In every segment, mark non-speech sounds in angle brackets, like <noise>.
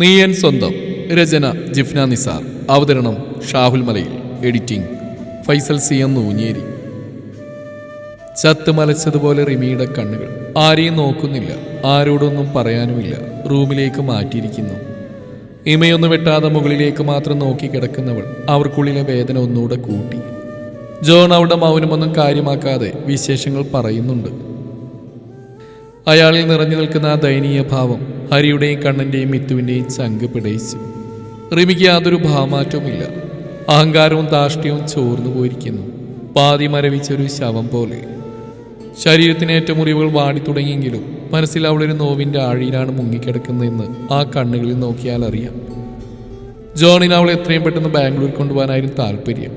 നീയൻ സ്വന്തം. രചന ജിഫ്ന നിസാർ. അവതരണം Shahul Malayil. Editing Faisal C M Noonjeri. ചത്ത് മലച്ചതുപോലെ റിമിയുടെ കണ്ണുകൾ. ആരെയും നോക്കുന്നില്ല. ആരോടൊന്നും പറയാനുമില്ല. റൂമിലേക്ക് മാറ്റിയിരിക്കുന്നു. ഇമയൊന്നു വെട്ടാതെ മുകളിലേക്ക് മാത്രം നോക്കി കിടക്കുന്നവൾ അവർക്കുള്ളിലെ വേദന ഒന്നുകൂടെ കൂട്ടി. ജോൺ അവളുടെ മൗനമൊന്നും കാര്യമാക്കാതെ വിശേഷങ്ങൾ പറയുന്നുണ്ട്. അയാളിൽ നിറഞ്ഞു നിൽക്കുന്ന ആ ദയനീയ ഭാവം ഹരിയുടെയും കണ്ണന്റെയും മിത്തുവിന്റെയും ചങ്ക് പിടയിച്ചു. റിമിക്ക് യാതൊരു ഭാവമാറ്റവുമില്ല. അഹങ്കാരവും ധാഷ്ട്യവും ചോർന്നു പോയിരിക്കുന്നു. പാതി മരവിച്ചൊരു ശവം പോലെ. ശരീരത്തിന് ഏറ്റവും മുറിവുകൾ വാടി തുടങ്ങിയെങ്കിലും മനസ്സിൽ അവളൊരു നോവിന്റെ ആഴിയിലാണ് മുങ്ങിക്കിടക്കുന്നതെന്ന് ആ കണ്ണുകളിൽ നോക്കിയാൽ അറിയാം. ജോണിന് അവളെ എത്രയും പെട്ടെന്ന് ബാംഗ്ലൂർ കൊണ്ടുപോകാനായിരുന്നു താല്പര്യം.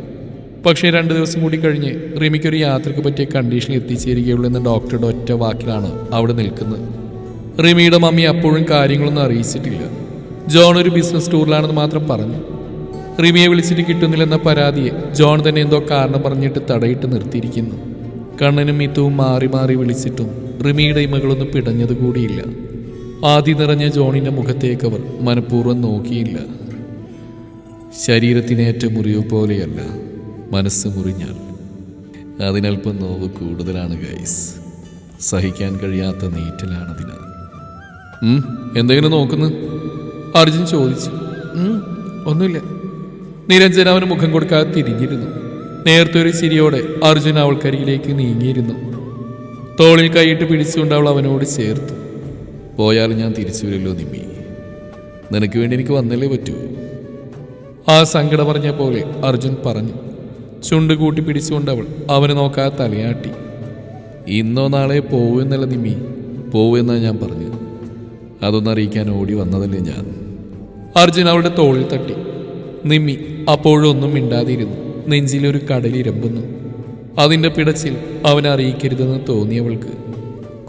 പക്ഷേ രണ്ട് ദിവസം കൂടി കഴിഞ്ഞ് റിമിക്ക് ഒരു യാത്രയ്ക്ക് പറ്റിയ കണ്ടീഷനിൽ എത്തിച്ചേരുകയുള്ളൂ എന്ന ഡോക്ടറുടെ ഒറ്റ വാക്കിലാണ് അവിടെ നിൽക്കുന്നത്. റിമിയുടെ മമ്മി അപ്പോഴും കാര്യങ്ങളൊന്നും അറിയിച്ചിട്ടില്ല. ജോൺ ഒരു ബിസിനസ് ടൂറിലാണെന്ന് മാത്രം പറഞ്ഞു. റിമിയെ വിളിച്ചിട്ട് കിട്ടുന്നില്ലെന്ന പരാതിയെ ജോൺ തന്നെ എന്തോ കാരണം പറഞ്ഞിട്ട് തടയിട്ട് നിർത്തിയിരിക്കുന്നു. കണ്ണനും മിത്തുവും മാറി മാറി വിളിച്ചിട്ടും റിമിയുടെ ഇമകളൊന്നും പിടഞ്ഞത് കൂടിയില്ല. നിറഞ്ഞ ജോണിന്റെ മുഖത്തേക്ക് അവർ മനഃപൂർവം നോക്കിയില്ല. ശരീരത്തിനേറ്റ മുറിവ് പോലെയല്ല മനസ്സ് മുറിഞ്ഞാൽ. അതിനൽപ്പം നോവ് കൂടുതലാണ് ഗൈസ്. സഹിക്കാൻ കഴിയാത്ത നീറ്റലാണതിനാൽ. എന്തെങ്കിലും നോക്കുന്നു? അർജുൻ ചോദിച്ചു. ഒന്നുമില്ല. നിരഞ്ജന അവന് മുഖം കൊടുക്കാതെ തിരിഞ്ഞിരുന്നു. നേരത്തെ ഒരു ചിരിയോടെ അർജുൻ അവൾക്കരികിലേക്ക് നീങ്ങിയിരുന്നു. തോളിൽ കൈയിട്ട് പിടിച്ചുകൊണ്ട് അവൾ അവനോട് ചേർത്തു. പോയാൽ ഞാൻ തിരിച്ചു വരില്ലോ നിമ്മി. നിനക്ക് വേണ്ടി എനിക്ക് വന്നല്ലേ പറ്റൂ. ആ സങ്കടം പറഞ്ഞ പോലെ അർജുൻ പറഞ്ഞു. ചുണ്ട് കൂട്ടി പിടിച്ചുകൊണ്ട് അവൾ അവന് നോക്കാതെ തലയാട്ടി. ഇന്നോ നാളെ പോവെന്നല്ല നിമ്മി. പോവെന്നാ ഞാൻ പറഞ്ഞു അതൊന്നും അറിയിക്കാൻ ഓടി വന്നതല്ലേ ഞാൻ. അർജുൻ അവളുടെ തോളിൽ തട്ടി. നിമ്മി അപ്പോഴൊന്നും മിണ്ടാതിരുന്നു. നെഞ്ചിലൊരു കടലിരമ്പുന്നു അതിന്റെ പിടച്ചിൽ അവനെ അറിയിക്കരുതെന്ന് തോന്നിയവൾക്ക്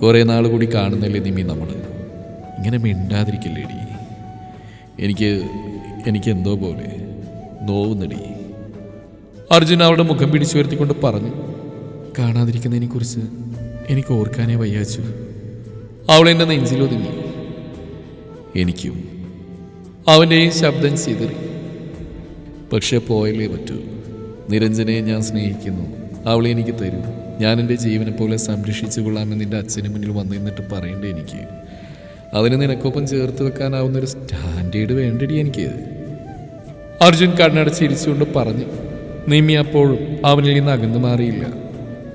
കുറെ നാൾ കൂടി കാണുന്നല്ലേ നിമ്മി നമ്മൾ ഇങ്ങനെ മിണ്ടാതിരിക്കില്ലേടി. എനിക്ക് എനിക്ക് എന്തോ പോലെ നോവുന്നടി. അർജുൻ അവളുടെ മുഖം പിടിച്ചു വരുത്തിക്കൊണ്ട് പറഞ്ഞു കാണാതിരിക്കുന്നതിനെക്കുറിച്ച് എനിക്ക് ഓർക്കാനേ വയ്യാച്ചു. അവളെന്നെ നെഞ്ചിലൊതുങ്ങി എനിക്കും. അവന്റെയും ശബ്ദം ചിതറി. പക്ഷെ പോയല്ലേ പറ്റൂ. നിരഞ്ജനെ ഞാൻ സ്നേഹിക്കുന്നു. അവളെ എനിക്ക് തരൂ. ഞാൻ എന്റെ ജീവനെ പോലെ സംരക്ഷിച്ചു കൊള്ളാമെന്ന് എന്റെ അച്ഛന് മുന്നിൽ വന്നു നിന്നിട്ട് പറയണ്ടേ എനിക്ക്? അതിന് നിനക്കൊപ്പം ചേർത്ത് വെക്കാനാവുന്ന ഒരു സ്റ്റാൻഡേർഡ് വേണ്ടടി എനിക്ക്. അർജുൻ കണ്ണടച്ച് ചിരിച്ചുകൊണ്ട് പറഞ്ഞു. നിമ്മി അപ്പോഴും അവനിൽ നിന്ന് അകന്നു മാറിയില്ല.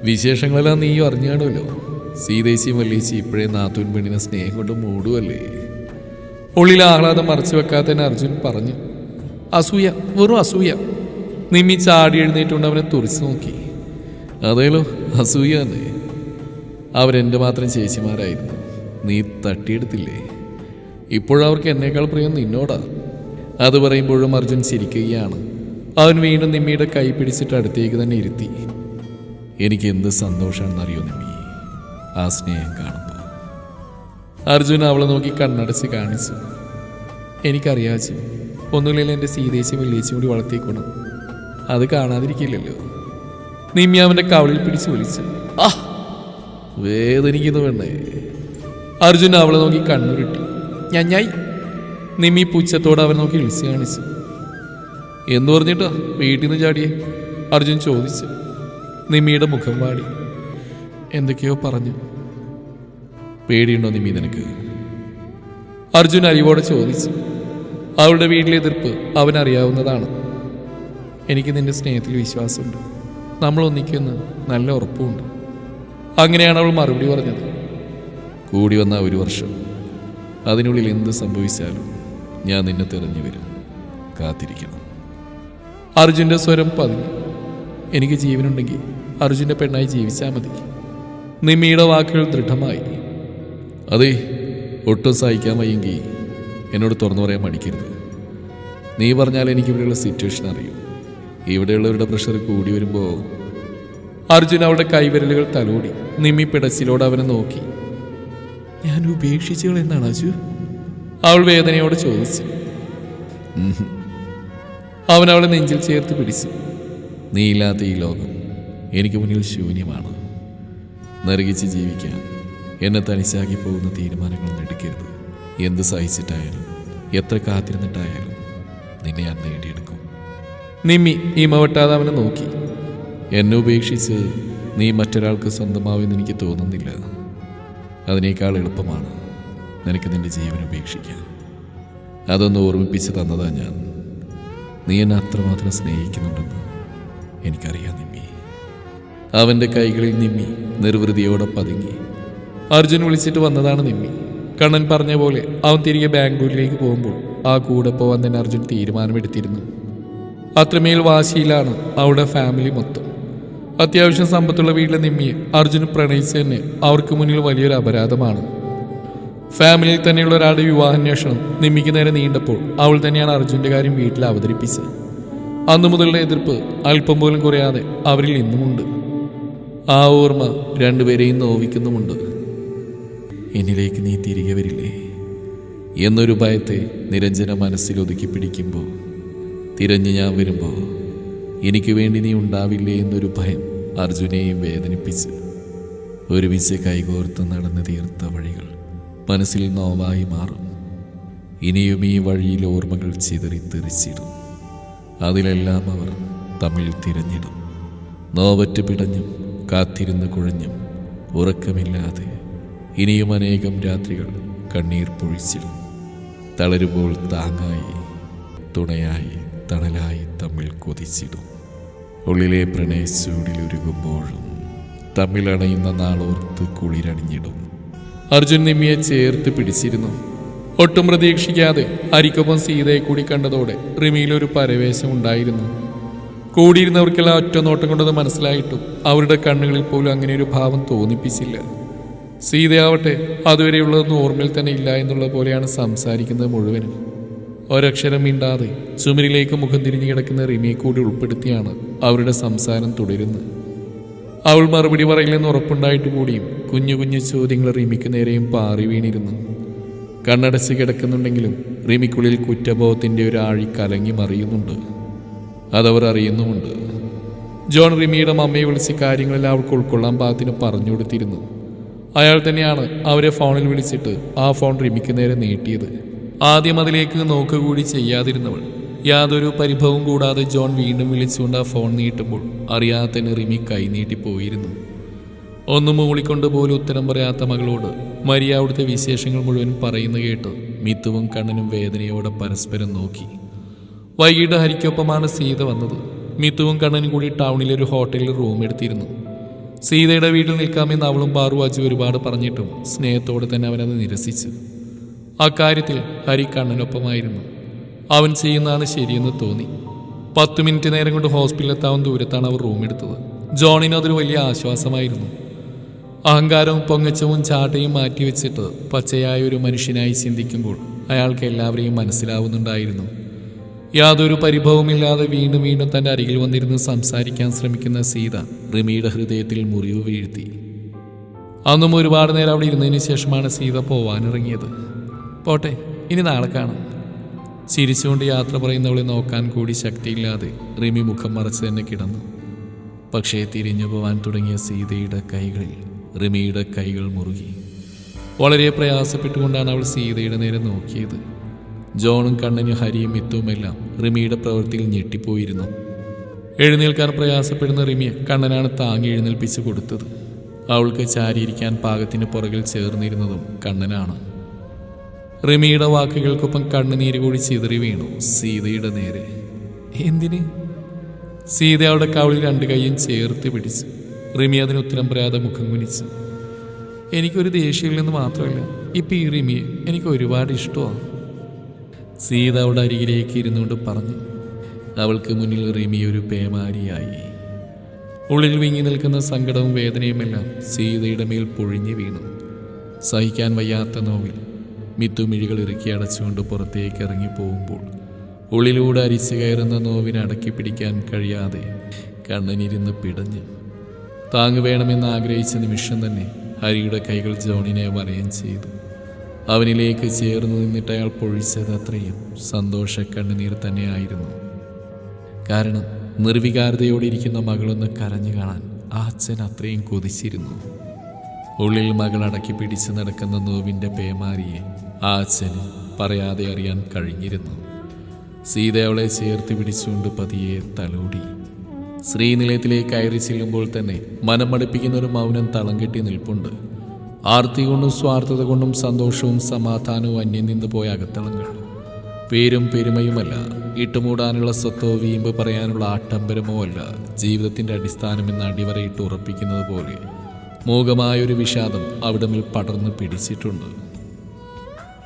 വിശേഷങ്ങളെല്ലാം നീയും അറിഞ്ഞാണല്ലോ. സീതേശിയും വല്ലേശി ഇപ്പോഴേ നാത്തൂൻ പെണ്ണിനെ സ്നേഹം കൊണ്ട് മൂടുവല്ലേ? ഉള്ളിൽ ആഹ്ലാദം മറച്ചു വെക്കാത്തതിന് അർജുൻ പറഞ്ഞു അസൂയ വെറും അസൂയ. നിമ്മി ചാടി എഴുന്നേറ്റുകൊണ്ട് അവനെ തുറച്ചു നോക്കി. അതേലോ അസൂയ തന്നെ. അവരെന്റെ മാത്രം ചേച്ചിമാരായിരുന്നു. നീ തട്ടിയെടുത്തില്ലേ? ഇപ്പോഴവർക്ക് എന്നേക്കാൾ പ്രിയം നിന്നോടാ. അത് പറയുമ്പോഴും അർജുൻ ചിരിക്കുകയാണ്. അവൻ വീണ്ടും നിമ്മിയുടെ കൈ പിടിച്ചിട്ട് അടുത്തേക്ക് തന്നെ ഇരുത്തി. എനിക്ക് എന്ത് സന്തോഷമാണെന്നറിയോ നിമ്മി? ആ സ്നേഹം കാണുമ്പോൾ അർജുൻ അവളെ നോക്കി കണ്ണടച്ച് കാണിച്ചു. എനിക്കറിയാച്ചു ഒന്നുമില്ലെങ്കിൽ എന്റെ സീതേശി വെള്ളിയേച്ചും കൂടി വളർത്തിക്കണം അത് കാണാതിരിക്കില്ലല്ലോ. നിമ്മി അവന്റെ കവളിൽ പിടിച്ച് വിളിച്ചു ആ വേദനിക്കുന്നു പെണ്ണേ. അർജുൻ അവളെ നോക്കി കണ്ണുരുട്ടി. ഞഞ്ഞായി നിമ്മി പുച്ഛത്തോടെ അവനെ നോക്കി വിളിച്ച് കാണിച്ചു. എന്ന് പറഞ്ഞിട്ടാ വീട്ടിൽ നിന്ന് ചാടിയേ? അർജുൻ ചോദിച്ചു. നിമ്മിയുടെ മുഖം വാടി. എന്തൊക്കെയോ പറഞ്ഞു. പേടിയുണ്ടോ നിമ്മി നിനക്ക് അർജുൻ അരിവോടെ ചോദിച്ചു. അവളുടെ വീട്ടിലെ എതിർപ്പ് അവനറിയാവുന്നതാണ്. എനിക്ക് നിന്റെ സ്നേഹത്തിൽ വിശ്വാസമുണ്ട്. നമ്മൾ ഒന്നിക്കുമെന്ന് നല്ല ഉറപ്പുമുണ്ട്. അങ്ങനെയാണ് അവൾ മറുപടി പറഞ്ഞത്. കൂടി വന്ന ഒരു വർഷം. അതിനുള്ളിൽ എന്ത് സംഭവിച്ചാലും ഞാൻ നിന്നെ തെറിഞ്ഞു വരും. കാത്തിരിക്കണം. അർജുന്റെ സ്വരം പതിഞ്ഞു. എനിക്ക് ജീവനുണ്ടെങ്കിൽ അർജുന്റെ പെണ്ണായി ജീവിച്ചാൽ മതി. നിമ്മിയുടെ വാക്കുകൾ ദൃഢമായി. അതെ ഒട്ടും സഹിക്കാൻ വയ്യെങ്കിൽ എന്നോട് തുറന്നു പറയാൻ മടിക്കരുത്. നീ പറഞ്ഞാൽ എനിക്ക് ഇവിടെയുള്ള സിറ്റുവേഷൻ അറിയൂ. ഇവിടെയുള്ളവരുടെ പ്രഷർ കൂടി വരുമ്പോൾ അർജുൻ അവളുടെ കൈവിരലുകൾ തലോടി നിമ്മി പിടച്ചിലോട് അവനെ നോക്കി. ഞാൻ ഉപേക്ഷിച്ചു എന്നാണ് അജു അവൾ വേദനയോട് ചോദിച്ചു. അവൻ അവളെ നെഞ്ചിൽ ചേർത്ത് പിടിച്ചു. നീയില്ലാത്ത ഈ ലോകം എനിക്ക് മുന്നിൽ ശൂന്യമാണ്. നരകിച്ച് ജീവിക്കാൻ എന്നെ തനിച്ചാക്കി പോകുന്ന തീരുമാനങ്ങളൊന്നും എടുക്കരുത്. എന്ത് സഹിച്ചിട്ടായാലും എത്ര കാത്തിരുന്നിട്ടായാലും നിന്നെ ഞാൻ നേടിയെടുക്കും. നിമ്മി ഈ അവനെ നോക്കി. എന്നെ ഉപേക്ഷിച്ച് നീ മറ്റൊരാൾക്ക് സ്വന്തമാവുമെന്ന് എനിക്ക് തോന്നുന്നില്ല. അതിനേക്കാൾ എളുപ്പമാണ് നിനക്ക് നിന്റെ ജീവൻ ഉപേക്ഷിക്കാൻ. അതൊന്ന് ഓർമ്മിപ്പിച്ച് തന്നതാ ഞാൻ. നീ എന്നെ അത്രമാത്രം സ്നേഹിക്കുന്നുണ്ടെന്ന് എനിക്കറിയാം നിമ്മി. അവന്റെ കൈകളിൽ നിമ്മി നിർവൃതിയോടെ പതുങ്ങി. അർജുൻ വിളിച്ചിട്ട് വന്നതാണ് നിമ്മി കണ്ണൻ പറഞ്ഞ പോലെ അവൻ തിരികെ ബാംഗ്ലൂരിലേക്ക് പോകുമ്പോൾ ആ കൂടെ പോവാൻ തന്നെ അർജുൻ തീരുമാനമെടുത്തിരുന്നു. അത്രമേൽ വാശിയിലാണ് അവളുടെ ഫാമിലി മൊത്തം. അത്യാവശ്യം സമ്പത്തുള്ള വീട്ടിലെ നിമ്മിയെ അർജുന് പ്രണയിച്ച് തന്നെ അവർക്ക് മുന്നിൽ വലിയൊരു അപരാധമാണ്. ഫാമിലിയിൽ തന്നെയുള്ള ഒരാളുടെ വിവാഹാന്വേഷണം നിമ്മിക്ക് നേരെ നീണ്ടപ്പോൾ അവൾ തന്നെയാണ് അർജുന്റെ കാര്യം വീട്ടിൽ അവതരിപ്പിച്ചത്. അന്നു മുതലുള്ള എതിർപ്പ് അല്പം പോലും കുറയാതെ അവരിൽ ഇന്നുമുണ്ട് ആ ഓർമ്മ രണ്ടുപേരെയും നോവിക്കുന്നുമുണ്ട്. എന്നിലേക്ക് നീ തിരികെ വരില്ലേ? എന്നൊരു ഭയത്തെ നിരഞ്ജന മനസ്സിൽ ഒതുക്കി പിടിക്കുമ്പോൾ തിരഞ്ഞു ഞാൻ വരുമ്പോൾ എനിക്ക് വേണ്ടി നീ ഉണ്ടാവില്ലേ എന്നൊരു ഭയം അർജുനെയും വേദനിപ്പിച്ച് ഒരുമിച്ച് കൈകോർത്ത് നടന്നു തീർത്ത വഴികൾ മനസ്സിൽ നോവായി മാറും. ഇനിയും ഈ വഴിയിൽ ഓർമ്മകൾ ചിതറി തെറിച്ചിടും. അതിലെല്ലാം അവർ തമ്മിൽ തിരഞ്ഞിടും. നോവറ്റ് പിടഞ്ഞും കാത്തിരുന്ന് കുഴഞ്ഞും ഉറക്കമില്ലാതെ ഇനിയും അനേകം രാത്രികൾ കണ്ണീർ പൊഴിച്ചിൽ തളരുമ്പോൾ താങ്ങായി തുണയായി തണലായി തമ്മിൽ കൊതിച്ചിടും. ഉള്ളിലെ പ്രണയച്ചൂടിലുരുകുമ്പോഴും തമ്മിൽ അണയുന്ന നാളോർത്ത് കുളിരണിഞ്ഞിടും. അർജുൻ നിമ്മിയെ ചേർത്ത് പിടിച്ചിരുന്നു. ഒട്ടും പ്രതീക്ഷിക്കാതെ അരിക്കൊപ്പം സീതയെ കൂടി കണ്ടതോടെ റിമിയിലൊരു പരവേശം ഉണ്ടായിരുന്നു. കൂടിയിരുന്നവർക്കെല്ലാം ഒറ്റ നോട്ടം കൊണ്ടത് മനസ്സിലായിട്ടും അവരുടെ കണ്ണുകളിൽ പോലും അങ്ങനെ ഒരു ഭാവം തോന്നിപ്പിച്ചില്ല. സീതയാവട്ടെ അതുവരെയുള്ളതൊന്നും ഓർമ്മയിൽ തന്നെ ഇല്ല എന്നുള്ള പോലെയാണ് സംസാരിക്കുന്നത് മുഴുവനും. ഒരക്ഷരം മിണ്ടാതെ ചുമരിലേക്ക് മുഖം തിരിഞ്ഞു കിടക്കുന്ന റിമിയെ കൂടി ഉൾപ്പെടുത്തിയാണ് അവരുടെ സംസാരം തുടരുന്നത്. അവൾ മറുപടി പറയില്ലെന്ന് ഉറപ്പുണ്ടായിട്ട് കൂടിയും കുഞ്ഞു കുഞ്ഞു ചോദ്യങ്ങൾ റിമിക്ക് നേരെയും പാറി വീണിരുന്നു. കണ്ണടച്ച് കിടക്കുന്നുണ്ടെങ്കിലും റിമിക്കുള്ളിൽ കുറ്റബോധത്തിന്റെ ഒരു ആഴി കലങ്ങി മറിയുന്നുണ്ട്. അതവർ അറിയുന്നുമുണ്ട്. ജോൺ റിമിയുടെ മമ്മയെ വിളിച്ച് കാര്യങ്ങളെല്ലാം അവൾക്ക് ഉൾക്കൊള്ളാൻ പാകത്തിന് പറഞ്ഞു കൊടുത്തിരുന്നു. അയാൾ തന്നെയാണ് അവരെ ഫോണിൽ വിളിച്ചിട്ട് ആ ഫോൺ റിമിക്ക് നേരെ നീട്ടിയത്. ആദ്യം അതിലേക്ക് നോക്കുകൂടി ചെയ്യാതിരുന്നവൾ. യാതൊരു പരിഭവം കൂടാതെ ജോൺ വീണ്ടും വിളിച്ചുകൊണ്ട് ആ ഫോൺ നീട്ടുമ്പോൾ അറിയാതെ തന്നെ റിമി കൈ നീട്ടിപ്പോയിരുന്നു ഒന്നും മൂളിക്കൊണ്ട് പോലും ഉത്തരം പറയാത്ത മകളോട് മരിയ അവിടുത്തെ വിശേഷങ്ങൾ മുഴുവൻ പറയുന്ന കേട്ട് മിത്തുവും കണ്ണനും വേദനയോടെ പരസ്പരം നോക്കി. വൈകിട്ട് ഹരിക്കൊപ്പമാണ് സീത വന്നത്. മിത്തുവും കണ്ണനും കൂടി ടൗണിലെ ഒരു ഹോട്ടലിൽ റൂം എടുത്തിരുന്നു. സീതയുടെ വീട്ടിൽ നിൽക്കാമെന്ന് അവളും പാറു അജു ഒരുപാട് പറഞ്ഞിട്ടും സ്നേഹത്തോടെ തന്നെ അവനത് നിരസിച്ചു. അക്കാര്യത്തിൽ ഹരി കണ്ണനൊപ്പമായിരുന്നു അവൻ ചെയ്യുന്നതാണ് ശരിയെന്ന് തോന്നി. പത്ത് മിനിറ്റ് നേരം കൊണ്ട് ഹോസ്പിറ്റലിൽ എത്താവുന്ന ദൂരത്താണ് അവർ റൂം എടുത്തത്. ജോണിന് അതൊരു വലിയ ആശ്വാസമായിരുന്നു. അഹങ്കാരവും പൊങ്ങച്ചവും ചാട്ടയും മാറ്റിവെച്ചിട്ട് പച്ചയായ ഒരു മനുഷ്യനായി ചിന്തിക്കുമ്പോൾ അയാൾക്ക് എല്ലാവരെയും മനസ്സിലാവുന്നുണ്ടായിരുന്നു. യാതൊരു പരിഭവമില്ലാതെ വീണ്ടും വീണ്ടും തന്റെ അരികിൽ വന്നിരുന്ന് സംസാരിക്കാൻ ശ്രമിക്കുന്ന സീത റിമിയുടെ ഹൃദയത്തിൽ മുറിവ് വീഴ്ത്തി. അന്നും ഒരുപാട് നേരം അവിടെ ഇരുന്നതിന് ശേഷമാണ് സീത പോവാനിറങ്ങിയത്. പോട്ടെ ഇനി നാളെ കാണാം. ചിരിച്ചുകൊണ്ട് യാത്ര പറയുന്നവളെ നോക്കാൻ കൂടി ശക്തിയില്ലാതെ റിമി മുഖം മറച്ച് തന്നെ കിടന്നു. പക്ഷേ തിരിഞ്ഞു പോവാൻ തുടങ്ങിയ സീതയുടെ കൈകളിൽ റിമിയുടെ കൈകൾ മുറുകി. വളരെ പ്രയാസപ്പെട്ടുകൊണ്ടാണ് അവൾ സീതയുടെ നേരെ നോക്കിയത്. ജോണും കണ്ണനും ഹരിയും മിത്തുമെല്ലാം റിമിയുടെ പ്രവൃത്തിയിൽ ഞെട്ടിപ്പോയിരുന്നു. എഴുന്നേൽക്കാൻ പ്രയാസപ്പെടുന്ന റിമിയെ കണ്ണനാണ് താങ്ങി എഴുന്നേൽപ്പിച്ച് കൊടുത്തത്. അവൾക്ക് ചാരിയിരിക്കാൻ പാകത്തിന് പുറകിൽ ചേർന്നിരുന്നതും കണ്ണനാണ്. റിമിയുടെ വാക്കുകൾക്കൊപ്പം കണ്ണുനീര് കൂടി ചിതറി വീണു സീതയുടെ നേരെ. എന്തിന്? സീത അവളുടെ കവളിൽ രണ്ട് കൈയും ചേർത്ത് പിടിച്ചു റിമി അതിന് ഉത്തരം പറയാതെ മുഖം കുനിച്ചു. എനിക്കൊരു ദേഷ്യമില്ലെന്ന് മാത്രമല്ല ഇപ്പം ഈ റിമിയെ എനിക്ക് ഒരുപാട് ഇഷ്ടമാണ്. സീത അവളുടെ അരികിലേക്ക് ഇരുന്നുകൊണ്ട് പറഞ്ഞു അവൾക്ക് മുന്നിൽ റിമി ഒരു പേമാരിയായി. ഉള്ളിൽ വിങ്ങി നിൽക്കുന്ന സങ്കടവും വേദനയുമെല്ലാം സീതയുടെ മേൽ പൊഴിഞ്ഞു വീണു. സഹിക്കാൻ വയ്യാത്ത നോവിൽ മിത്തുമിഴികൾ ഇറുക്കി അടച്ചുകൊണ്ട് പുറത്തേക്ക് ഇറങ്ങി പോകുമ്പോൾ ഉള്ളിലൂടെ അരിച്ചു കയറുന്ന നോവിനെ അടക്കി പിടിക്കാൻ കഴിയാതെ കണ്ണനിരുന്ന് പിടഞ്ഞ്. താങ്ങ് വേണമെന്ന് ആഗ്രഹിച്ച നിമിഷം തന്നെ ഹരിയുടെ കൈകൾ ജോണിനെ വലയം ചെയ്തു. അവനിലേക്ക് ചേർന്ന് നിന്നിട്ട് അയാൾ പൊഴിച്ചത് അത്രയും സന്തോഷ കണ്ണുനീർ തന്നെയായിരുന്നു. കാരണം നിർവികാരതയോടെ ഇരിക്കുന്ന മകളൊന്ന് കരഞ്ഞു കാണാൻ ആ അച്ഛൻ അത്രയും കൊതിച്ചിരുന്നു. ഉള്ളിൽ മകൾ അടക്കി പിടിച്ച് നടക്കുന്ന നോവിന്റെ പേമാരിയെ ആ അച്ഛന് പറയാതെ അറിയാൻ കഴിഞ്ഞിരുന്നു. സീത അവളെ ചേർത്ത് പിടിച്ചുകൊണ്ട് പതിയെ തലോടി. ശ്രീനിലയത്തിലേക്ക് കയറി ചെല്ലുമ്പോൾ തന്നെ മനം മടുപ്പിക്കുന്ന ഒരു മൗനം തളം കെട്ടി നിൽപ്പുണ്ട്. ആർത്തി കൊണ്ടും സ്വാർത്ഥത കൊണ്ടും സന്തോഷവും സമാധാനവും അന്യം നിന്ന് പോയ അകത്തളങ്ങൾ. പേരും പെരുമയുമല്ല ഇട്ടുമൂടാനുള്ള സ്വത്തോ വീമ്പ് പറയാനുള്ള ആട്ടംബരമോ അല്ല ജീവിതത്തിന്റെ അടിസ്ഥാനമെന്ന് അടിവരയിട്ട് ഉറപ്പിക്കുന്നത് പോലെ മൂകമായൊരു വിഷാദം അവിടമിൽ പടർന്ന് പിടിച്ചിട്ടുണ്ട്.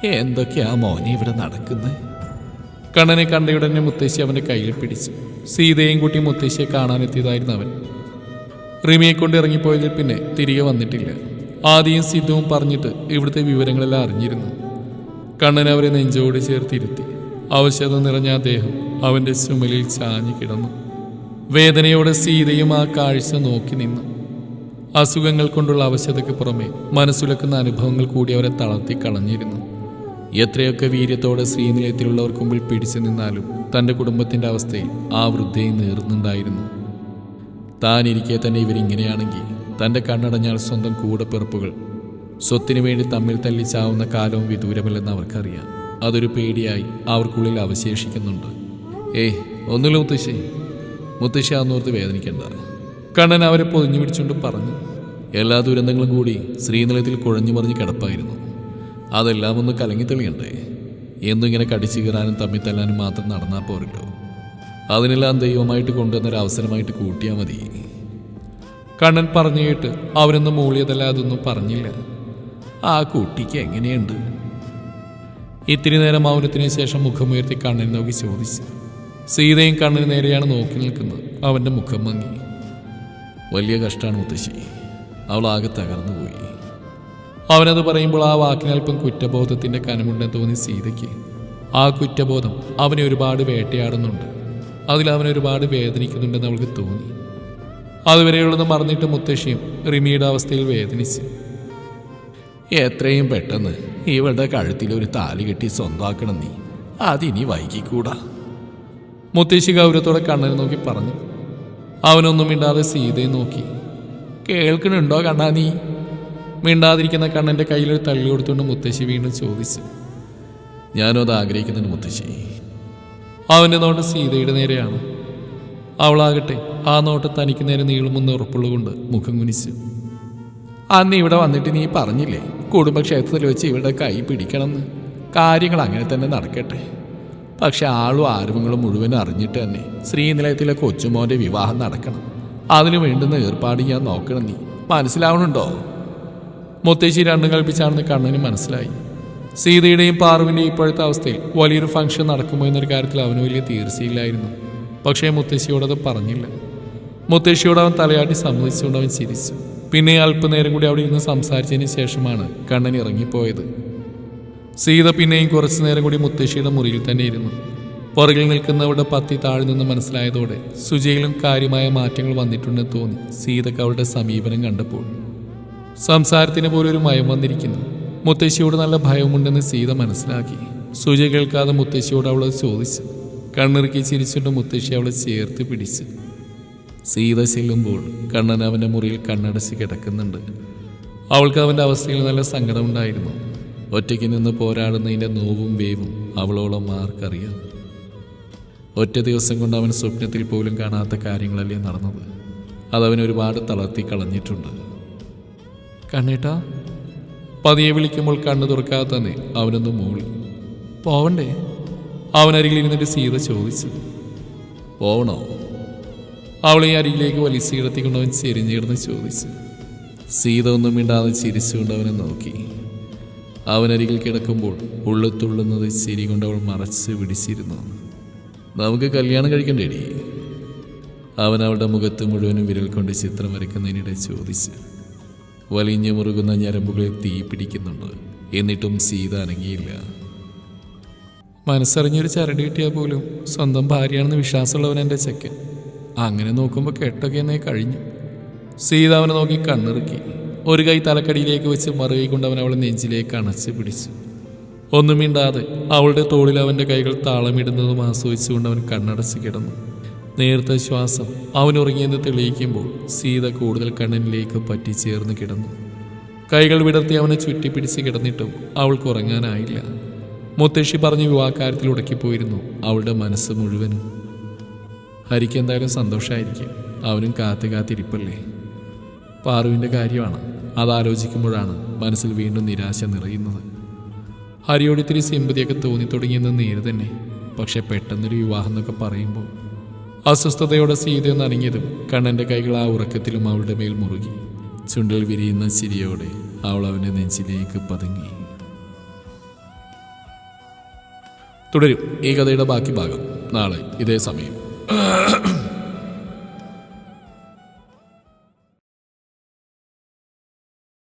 എന്തൊക്കെയാ മോനെ ഇവിടെ നടക്കുന്നത് കണ്ണനെ കണ്ടയുടനെ മുത്തശ്ശി അവന്റെ കയ്യിൽ പിടിച്ചു. സീതയും കുട്ടി മുത്തശ്ശിയെ കാണാനെത്തിയതായിരുന്നു അവൻ. റിമിയെ കൊണ്ട് ഇറങ്ങിപ്പോയതിൽ പിന്നെ തിരികെ വന്നിട്ടില്ല. ആദ്യം സിദ്ധവും പറഞ്ഞിട്ട് ഇവിടുത്തെ വിവരങ്ങളെല്ലാം അറിഞ്ഞിരുന്നു. കണ്ണൻ അവരെ നെഞ്ചോട് ചേർത്തിരുത്തി. അവശത നിറഞ്ഞ അദ്ദേഹം അവന്റെ ചുമലിൽ ചാഞ്ഞു കിടന്നു. വേദനയോടെ സീതയും ആ കാഴ്ച നോക്കി നിന്നു. അസുഖങ്ങൾ കൊണ്ടുള്ള അവശതയ്ക്ക് പുറമെ മനസ്സുലക്കുന്ന അനുഭവങ്ങൾ കൂടി അവരെ തളർത്തി കളഞ്ഞിരുന്നു. എത്രയൊക്കെ വീര്യത്തോടെ ശ്രീനിലയത്തിലുള്ളവർക്ക് മുമ്പിൽ പിടിച്ചു നിന്നാലും തന്റെ കുടുംബത്തിന്റെ അവസ്ഥയിൽ ആ വൃദ്ധയെ നേർന്നുണ്ടായിരുന്നു. താനിരിക്കെ തന്നെ ഇവരിങ്ങനെയാണെങ്കിൽ തന്റെ കണ്ണടഞ്ഞാൽ സ്വന്തം കൂടപ്പിറപ്പുകൾ സ്വത്തിനു വേണ്ടി തമ്മിൽ തല്ലിച്ചാവുന്ന കാലവും വിദൂരമല്ലെന്ന് അവർക്കറിയാം. അതൊരു പേടിയായി അവർക്കുള്ളിൽ അവശേഷിക്കുന്നുണ്ട്. ഏയ് ഒന്നുമില്ല മുത്തശ്ശി. മുത്തശ്ശി അന്നോർത്ത് വേദനിക്കേണ്ട. കണ്ണൻ അവരെ പൊതിഞ്ഞു പിടിച്ചുകൊണ്ട് പറഞ്ഞു. എല്ലാ ദുരന്തങ്ങളും കൂടി ശ്രീനിലയത്തിൽ കുഴഞ്ഞു മറിഞ്ഞ് കിടപ്പായിരുന്നു. അതെല്ലാം ഒന്ന് കലങ്ങി തെളിയണ്ടേ? എന്നും ഇങ്ങനെ കടിച്ചു കീറാനും തമ്മിൽ തല്ലാനും മാത്രം നടന്നാൽ പോരല്ലോ. അതിനെല്ലാം ദൈവമായിട്ട് കൊണ്ടുവന്നൊരു അവസരമായിട്ട് കൂട്ടിയാൽ മതി. കണ്ണൻ പറഞ്ഞു കേട്ട് അവനൊന്നും മൂളിയതല്ല അതൊന്നും പറഞ്ഞില്ല. ആ കുട്ടിക്ക് എങ്ങനെയുണ്ട്? ഇത്തിരി നേരം മൗനത്തിന് ശേഷം മുഖമുയർത്തി കണ്ണൻ നോക്കി ചോദിച്ചു. സീതയും കണ്ണന് നേരെയാണ് നോക്കി നിൽക്കുന്നത്. അവന്റെ മുഖം മങ്ങി. വലിയ കഷ്ടമാണ് മുത്തശ്ശി. അവൾ ആകെ തകർന്നു പോയി. അവനത് പറയുമ്പോൾ ആ വാക്കിനൽപ്പം കുറ്റബോധത്തിന്റെ കനമുണ്ടെന്ന് തോന്നി സീതയ്ക്ക്. ആ കുറ്റബോധം അവനെ ഒരുപാട് വേട്ടയാടുന്നുണ്ട്. അതിൽ ഒരുപാട് വേദനിക്കുന്നുണ്ടെന്ന് അവൾക്ക് തോന്നി. അതുവരെയുള്ളത് മറന്നിട്ട് മുത്തശ്ശിയും റിമിയുടെ അവസ്ഥയിൽ വേദനിച്ച്. എത്രയും പെട്ടെന്ന് ഇവളുടെ കഴുത്തിൽ ഒരു താലി കെട്ടി സ്വന്തമാക്കണം നീ. അതിനി വൈകിക്കൂടാ. മുത്തശ്ശി ഗൗരവത്തോടെ കണ്ണനെ നോക്കി പറഞ്ഞു. അവനൊന്നും മിണ്ടാതെ സീതയെ നോക്കി. കേൾക്കണുണ്ടോ കണ്ണാ നീ? മിണ്ടാതിരിക്കുന്ന കണ്ണന്റെ കയ്യിലൊരു തള്ളി കൊടുത്തുകൊണ്ട് മുത്തശ്ശി വീണ്ടും ചോദിച്ചു. ഞാനും അത് ആഗ്രഹിക്കുന്നുണ്ട് മുത്തശ്ശി. അവന്റെ നോട്ട് സീതയുടെ നേരെയാണ്. അവളാകട്ടെ ആ നോട്ട് തനിക്ക് നേരെ നീളുമെന്ന് ഉറപ്പുള്ളതുകൊണ്ട് മുഖം കുനിച്ചു. അന്ന് ഇവിടെ വന്നിട്ട് നീ പറഞ്ഞില്ലേ കുടുംബക്ഷേത്രത്തിൽ വെച്ച് ഇവിടെ കൈ പിടിക്കണമെന്ന്. കാര്യങ്ങൾ അങ്ങനെ തന്നെ നടക്കട്ടെ. പക്ഷെ ആളും ആരവങ്ങളും മുഴുവൻ അറിഞ്ഞിട്ട് തന്നെ ശ്രീനിലയത്തിലെ കൊച്ചുമോന്റെ വിവാഹം നടക്കണം. അതിനു വേണ്ടുന്ന ഏർപ്പാട് ഞാൻ നോക്കണം നീ. മനസ്സിലാവണുണ്ടോ? മുത്തശ്ശി രണ്ടും കൽപ്പിച്ചാണെന്ന് കണ്ണന് മനസ്സിലായി. സീതയുടെയും പാറുവിന്റെയും ഇപ്പോഴത്തെ അവസ്ഥയിൽ വലിയൊരു ഫംഗ്ഷൻ നടക്കുമോ എന്നൊരു കാര്യത്തിൽ അവന് വലിയ തീർച്ചയില്ലായിരുന്നു. പക്ഷേ മുത്തശ്ശിയോടത് പറഞ്ഞില്ല. മുത്തശ്ശിയോട് അവൻ തലയാട്ടി സമ്മതിച്ചുകൊണ്ട് അവൻ ചിരിച്ചു. പിന്നെ അല്പനേരം കൂടി അവിടെ ഇരുന്ന് സംസാരിച്ചതിന് ശേഷമാണ് കണ്ണൻ ഇറങ്ങിപ്പോയത്. സീത പിന്നെയും കുറച്ചു നേരം കൂടി മുത്തശ്ശിയുടെ മുറിയിൽ തന്നെ ഇരുന്നു. പുറകിൽ നിൽക്കുന്നവരുടെ പത്തി താഴെ നിന്ന് മനസ്സിലായതോടെ സുജയിലും കാര്യമായ മാറ്റങ്ങൾ വന്നിട്ടുണ്ടെന്ന് തോന്നി സീതക്ക് അവളുടെ സമീപനം കണ്ടപ്പോൾ. സംസാരത്തിന് പോലും ഒരു മയം വന്നിരിക്കുന്നു. മുത്തശ്ശിയോട് നല്ല ഭയമുണ്ടെന്ന് സീത മനസ്സിലാക്കി. സുജ കേൾക്കാതെ മുത്തശ്ശിയോട് അവളെ ചോദിച്ചു. കണ്ണിറുക്കി ചിരിച്ചുകൊണ്ട് മുത്തശ്ശി അവളെ ചേർത്ത് പിടിച്ചു. സീത ചെല്ലുമ്പോൾ കണ്ണൻ അവന്റെ മുറിയിൽ കണ്ണടച്ച് കിടക്കുന്നുണ്ട്. അവൾക്ക് അവന്റെ അവസ്ഥയിൽ നല്ല സങ്കടമുണ്ടായിരുന്നു ഒറ്റയ്ക്ക് നിന്ന് പോരാടുന്നതിന്റെ നോവും വേവും അവളോളം ആർക്കറിയാം. ഒറ്റ ദിവസം കൊണ്ട് അവൻ സ്വപ്നത്തിൽ പോലും കാണാത്ത കാര്യങ്ങളല്ലേ നടന്നത്. അതവൻ ഒരുപാട് തളർത്തി കളഞ്ഞിട്ടുണ്ട്. കണ്ണേട്ടാ പതിയെ വിളിക്കുമ്പോൾ കണ്ണു തുറക്കാതെ തന്നെ അവനൊന്ന് മൂളി. പോവണ്ടേ? അവനരികിൽ ഇരുന്നിട്ട് സീത ചോദിച്ചു. പോവണോ? അവളെ അരികിലേക്ക് വലിച്ചു ചെരിഞ്ഞിരുന്ന് ചോദിച്ചു സീത ഒന്നും മിണ്ടാതെ ചിരിച്ചുകൊണ്ടവനെ നോക്കി. അവനരികിൽ കിടക്കുമ്പോൾ ഉള്ളുത്തുള്ളുന്നത് ചിരി കൊണ്ട് അവൾ മറച്ച് പിടിച്ചിരുന്നു. നമുക്ക് കല്യാണം കഴിക്കണ്ടേടി. അവൻ അവളുടെ മുഖത്ത് മുഴുവനും വിരൽ കൊണ്ട് ചിത്രം വരയ്ക്കുന്നതിനിടെ ചോദിച്ചു വലിഞ്ഞു മുറുകുന്ന ഞരമ്പുകളെ തീ പിടിക്കുന്നുണ്ട്. എന്നിട്ടും സീത അനങ്ങിയില്ല. മനസ്സറിഞ്ഞൊരു ചരടി കിട്ടിയാൽ പോലും സ്വന്തം ഭാര്യയാണെന്ന് വിശ്വാസമുള്ളവൻ എന്റെ ചെക്കൻ. അങ്ങനെ നോക്കുമ്പോൾ കെട്ടൊക്കെ എന്നേ കഴിഞ്ഞു. സീത അവനെ നോക്കി കണ്ണിറുക്കി. ഒരു കൈ തലക്കടിയിലേക്ക് വെച്ച് മറുകൈ കൊണ്ട് അവൻ അവളെ നെഞ്ചിലേക്ക് അണച്ച് പിടിച്ചു. ഒന്നും മിണ്ടാതെ അവളുടെ തോളിൽ അവന്റെ കൈകൾ താളമിടുന്നതും ആസ്വദിച്ചുകൊണ്ട് അവൻ കണ്ണടച്ച് കിടന്നു. നേർത്ത ശ്വാസം അവൻ ഉറങ്ങിയെന്ന് തെളിയിക്കുമ്പോൾ സീത കൂടുതൽ കണ്ണനിലേക്ക് പറ്റിച്ചേർന്ന് കിടന്നു. കൈകൾ വിടർത്തി അവനെ ചുറ്റിപ്പിടിച്ച് കിടന്നിട്ടും അവൾക്ക് ഉറങ്ങാനായില്ല. മുത്തശ്ശി പറഞ്ഞ വിവാഹകാര്യത്തിൽ ഉടക്കിപ്പോയിരുന്നു അവളുടെ മനസ്സ് മുഴുവനും. ഹരിക്ക് എന്തായാലും സന്തോഷമായിരിക്കും അവനും കാത്തു കാത്തിരിപ്പല്ലേ? പാറുവിന്റെ കാര്യമാണ്. അതാലോചിക്കുമ്പോഴാണ് മനസ്സിൽ വീണ്ടും നിരാശ നിറയുന്നത്. ഹരിയോട് ഇത്തിരി സിമ്പതിയൊക്കെ തോന്നി തുടങ്ങിയെന്ന് നേര് തന്നെ. പക്ഷെ പെട്ടെന്നൊരു വിവാഹം എന്നൊക്കെ പറയുമ്പോൾ അസ്വസ്ഥതയോടെ സീത അനങ്ങിയതും കണ്ണന്റെ കൈകൾ ആ ഉറക്കത്തിലും അവളുടെ മേൽ മുറുകി. ചുണ്ടിൽ വിരിയുന്ന ചിരിയോടെ അവൾ അവന്റെ നെഞ്ചിലേക്ക് പതുങ്ങി. തുടരും ഈ കഥയുടെ ബാക്കി ഭാഗം. നാളെ ഇതേ സമയം. Uh <clears throat>